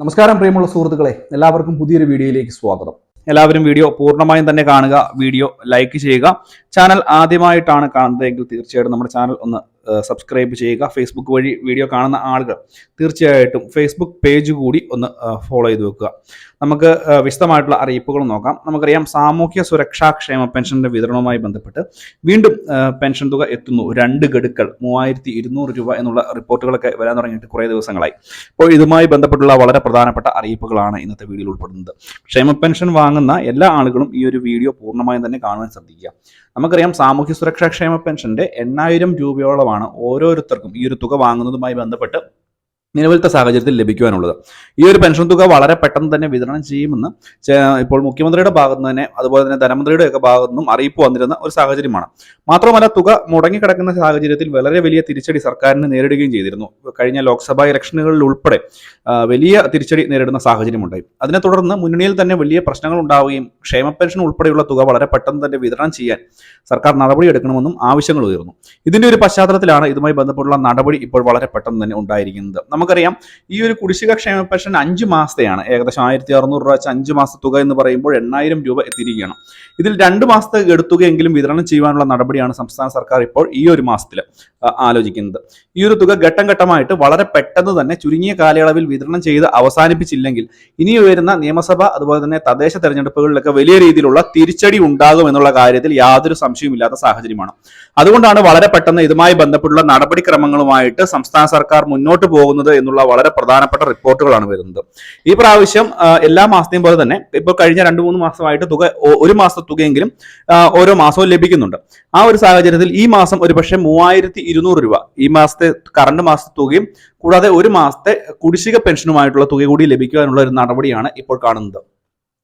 നമസ്കാരം പ്രിയമുള്ള സുഹൃത്തുക്കളെ. എല്ലാവർക്കും പുതിയൊരു വീഡിയോയിലേക്ക് സ്വാഗതം. എല്ലാവരും വീഡിയോ പൂർണമായും തന്നെ കാണുക വീഡിയോ ലൈക്ക് ചെയ്യുക. ചാനൽ ആദ്യമായിട്ടാണ് കാണുന്നതെങ്കിൽ തീർച്ചയായിട്ടും നമ്മുടെ ചാനൽ ഒന്ന് സബ്സ്ക്രൈബ് ചെയ്യുക ഫേസ്ബുക്ക് വഴി വീഡിയോ കാണുന്ന ആളുകൾ തീർച്ചയായിട്ടും ഫേസ്ബുക്ക് പേജ് കൂടി ഒന്ന് ഫോളോ ചെയ്ത് വെക്കുക. നമുക്ക് വിശദമായിട്ടുള്ള അറിയിപ്പുകൾ നോക്കാം. നമുക്കറിയാം സാമൂഹ്യ സുരക്ഷാ ക്ഷേമ പെൻഷന്റെ വിതരണവുമായി ബന്ധപ്പെട്ട് വീണ്ടും പെൻഷൻ തുക എത്തുന്നു. രണ്ട് ഗഡുക്കൾ മൂവായിരത്തി ഇരുന്നൂറ് രൂപ എന്നുള്ള റിപ്പോർട്ടുകളൊക്കെ വരാൻ തുടങ്ങിയിട്ട് കുറേ ദിവസങ്ങളായി. അപ്പോൾ ഇതുമായി ബന്ധപ്പെട്ടുള്ള വളരെ പ്രധാനപ്പെട്ട അറിയിപ്പുകളാണ് ഇന്നത്തെ വീഡിയോയിൽ ഉൾപ്പെടുന്നത്. ക്ഷേമ പെൻഷൻ വാങ്ങുന്ന എല്ലാ ആളുകളും ഈ ഒരു വീഡിയോ പൂർണമായും തന്നെ കാണുവാൻ ശ്രദ്ധിക്കുക. നമുക്കറിയാം സാമൂഹ്യ സുരക്ഷാ ക്ഷേമ പെൻഷന്റെ എണ്ണായിരം രൂപയോളമാണ് ഓരോരുത്തർക്കും ഈ ഒരു തുക വാങ്ങുന്നതുമായി ബന്ധപ്പെട്ട് നിലവിലത്തെ സാഹചര്യത്തിൽ ലഭിക്കുവാനുള്ളത്. ഈ ഒരു പെൻഷൻ തുക വളരെ പെട്ടെന്ന് തന്നെ വിതരണം ചെയ്യുമെന്ന് ഇപ്പോൾ മുഖ്യമന്ത്രിയുടെ ഭാഗത്ത് തന്നെ അതുപോലെ തന്നെ ധനമന്ത്രിയുടെ ഒക്കെ ഭാഗത്തു നിന്നും അറിയിപ്പ് വന്നിരുന്ന ഒരു സാഹചര്യമാണ്. മാത്രമല്ല തുക മുടങ്ങിക്കിടക്കുന്ന സാഹചര്യത്തിൽ വളരെ വലിയ തിരിച്ചടി സർക്കാരിന് നേരിടുകയും ചെയ്തിരുന്നു. കഴിഞ്ഞ ലോക്സഭാ ഇലക്ഷനുകളിൽ ഉൾപ്പെടെ വലിയ തിരിച്ചടി നേരിടുന്ന സാഹചര്യമുണ്ടായി. അതിനെ തുടർന്ന് മുന്നണിയിൽ തന്നെ വലിയ പ്രശ്നങ്ങൾ ഉണ്ടാവുകയും ക്ഷേമ പെൻഷൻ ഉൾപ്പെടെയുള്ള തുക വളരെ പെട്ടെന്ന് തന്നെ വിതരണം ചെയ്യാൻ സർക്കാർ നടപടിയെടുക്കണമെന്നും ആവശ്യങ്ങൾ ഉയർന്നു. ഇതിന്റെ ഒരു പശ്ചാത്തലത്തിലാണ് ഇതുമായി ബന്ധപ്പെട്ടുള്ള നടപടി ഇപ്പോൾ വളരെ പെട്ടെന്ന് തന്നെ ഉണ്ടായിരിക്കുന്നത്. നമുക്കറിയാം ഈ ഒരു കുടിശ്ശിക ക്ഷേമ പെൻഷൻ അഞ്ച് മാസത്തെയാണ്. ഏകദേശം ആയിരത്തി അറുന്നൂറ് രൂപ വെച്ച് അഞ്ച് മാസത്തെ തുക എന്ന് പറയുമ്പോൾ എണ്ണായിരം രൂപ എത്തിയിരിക്കുകയാണ്. ഇതിൽ രണ്ട് മാസത്തെ എടുത്തുകയെങ്കിലും വിതരണം ചെയ്യാനുള്ള നടപടിയാണ് സംസ്ഥാന സർക്കാർ ഇപ്പോൾ ഈ ഒരു മാസത്തിൽ ആലോചിക്കുന്നത്. ഈ ഒരു തുക ഘട്ടം ഘട്ടമായിട്ട് വളരെ പെട്ടെന്ന് തന്നെ ചുരുങ്ങിയ കാലയളവിൽ വിതരണം ചെയ്ത് അവസാനിപ്പിച്ചില്ലെങ്കിൽ ഇനി വരുന്ന നിയമസഭ അതുപോലെ തന്നെ തദ്ദേശ തെരഞ്ഞെടുപ്പുകളിലൊക്കെ വലിയ രീതിയിലുള്ള തിരിച്ചടി ഉണ്ടാകും എന്നുള്ള കാര്യത്തിൽ യാതൊരു സംശയവുമില്ലാത്ത സാഹചര്യമാണ്. അതുകൊണ്ടാണ് വളരെ പെട്ടെന്ന് ഇതുമായി ബന്ധപ്പെട്ടുള്ള നടപടിക്രമങ്ങളുമായിട്ട് സംസ്ഥാന സർക്കാർ മുന്നോട്ട് പോകുന്നത് എന്നുള്ള വളരെ പ്രധാനപ്പെട്ട റിപ്പോർട്ടുകളാണ് വരുന്നത്. ഈ പ്രാവശ്യം എല്ലാ മാസത്തെയും പോലെ തന്നെ ഇപ്പോൾ കഴിഞ്ഞ രണ്ട് മൂന്ന് മാസമായിട്ട് തുക ഒരു മാസത്തെ തുകയെങ്കിലും ഓരോ മാസവും ലഭിക്കുന്നുണ്ട്. ആ ഒരു സാഹചര്യത്തിൽ ഈ മാസം ഒരുപക്ഷെ മൂവായിരത്തി ഇരുന്നൂറ് രൂപ ഈ മാസത്തെ കറണ്ട് മാസത്തെ തുകയും കൂടാതെ ഒരു മാസത്തെ കുടിശ്ശിക പെൻഷനുമായിട്ടുള്ള തുക കൂടി ലഭിക്കുവാനുള്ള ഒരു നടപടിയാണ് ഇപ്പോൾ കാണുന്നത്.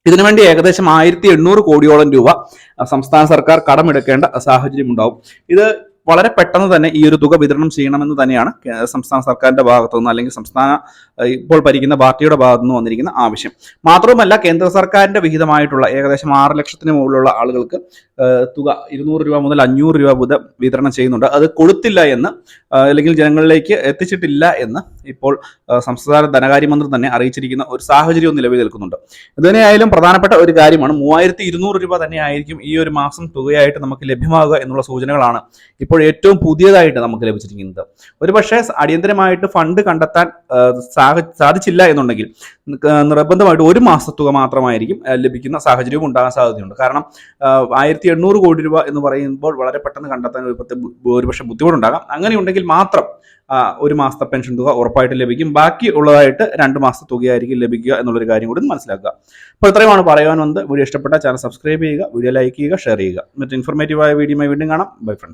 ഇതിനുവേണ്ടി ഏകദേശം ആയിരത്തി എണ്ണൂറ് കോടിയോളം രൂപ സംസ്ഥാന സർക്കാർ കടമെടുക്കേണ്ട സാഹചര്യം ഉണ്ടാവും ഇത് വളരെ പെട്ടെന്ന് തന്നെ ഈ ഒരു തുക വിതരണം ചെയ്യണമെന്ന് തന്നെയാണ് സംസ്ഥാന സർക്കാരിന്റെ ഭാഗത്തു നിന്ന് അല്ലെങ്കിൽ സംസ്ഥാന ഇപ്പോൾ ഭരിക്കുന്ന പാർട്ടിയുടെ ഭാഗത്തു നിന്ന് വന്നിരിക്കുന്ന ആവശ്യം. മാത്രവുമല്ല കേന്ദ്ര സർക്കാരിന്റെ വിഹിതമായിട്ടുള്ള ഏകദേശം ആറ് ലക്ഷത്തിന് മുകളിലുള്ള ആളുകൾക്ക് തുക ഇരുന്നൂറ് രൂപ മുതൽ അഞ്ഞൂറ് രൂപ മുതൽ വിതരണം ചെയ്യുന്നുണ്ട്. അത് കൊടുത്തില്ല എന്ന് അല്ലെങ്കിൽ ജനങ്ങളിലേക്ക് എത്തിച്ചിട്ടില്ല എന്ന് ഇപ്പോൾ സംസ്ഥാന ധനകാര്യമന്ത്രി തന്നെ അറിയിച്ചിരിക്കുന്ന ഒരു സാഹചര്യവും നിലവിൽ നിൽക്കുന്നുണ്ട് ഇതിനെയായാലും പ്രധാനപ്പെട്ട ഒരു കാര്യമാണ് മൂവായിരത്തി ഇരുന്നൂറ് രൂപ തന്നെ ആയിരിക്കും ഈ ഒരു മാസം തുകയായിട്ട് നമുക്ക് ലഭ്യമാകുക എന്നുള്ള സൂചനകളാണ് ഇപ്പോൾ ഏറ്റവും പുതിയതായിട്ട് നമുക്ക് ലഭിച്ചിരിക്കുന്നത്. ഒരുപക്ഷെ അടിയന്തരമായിട്ട് ഫണ്ട് കണ്ടെത്താൻ സാധിച്ചില്ല എന്നുണ്ടെങ്കിൽ നിർബന്ധമായിട്ട് ഒരു മാസത്തുക മാത്രമായിരിക്കും ലഭിക്കുന്ന സാഹചര്യവും ഉണ്ടാകാൻ സാധ്യതയുണ്ട്. കാരണം ആയിരത്തി എണ്ണൂറ് കോടി രൂപ എന്ന് പറയുമ്പോൾ വളരെ പെട്ടെന്ന് കണ്ടെത്താൻ ഒരുപക്ഷെ ബുദ്ധിമുട്ടുണ്ടാകാം. അങ്ങനെയുണ്ടെങ്കിൽ മാത്രം ഒരു മാസത്തെ പെൻഷൻ തുക ഉറപ്പായിട്ട് ലഭിക്കും. ബാക്കി ഉള്ളതായിട്ട് രണ്ട് മാസത്തെ തുകയായിരിക്കും ലഭിക്കുക എന്നുള്ളൊരു കാര്യം കൂടി മനസ്സിലാക്കുക. അപ്പോൾ ഇത്രയുമാണ് പറയാൻ വന്നത്. വീഡിയോ ഇഷ്ടപ്പെട്ട ചാനൽ സബ്സ്ക്രൈബ് ചെയ്യുക വീഡിയോ ലൈക്ക് ചെയ്യുക ഷെയർ ചെയ്യുക. മറ്റു ഇൻഫോർമേറ്റീവായ വീഡിയോയുമായി വീണ്ടും കാണാം. Bye friends.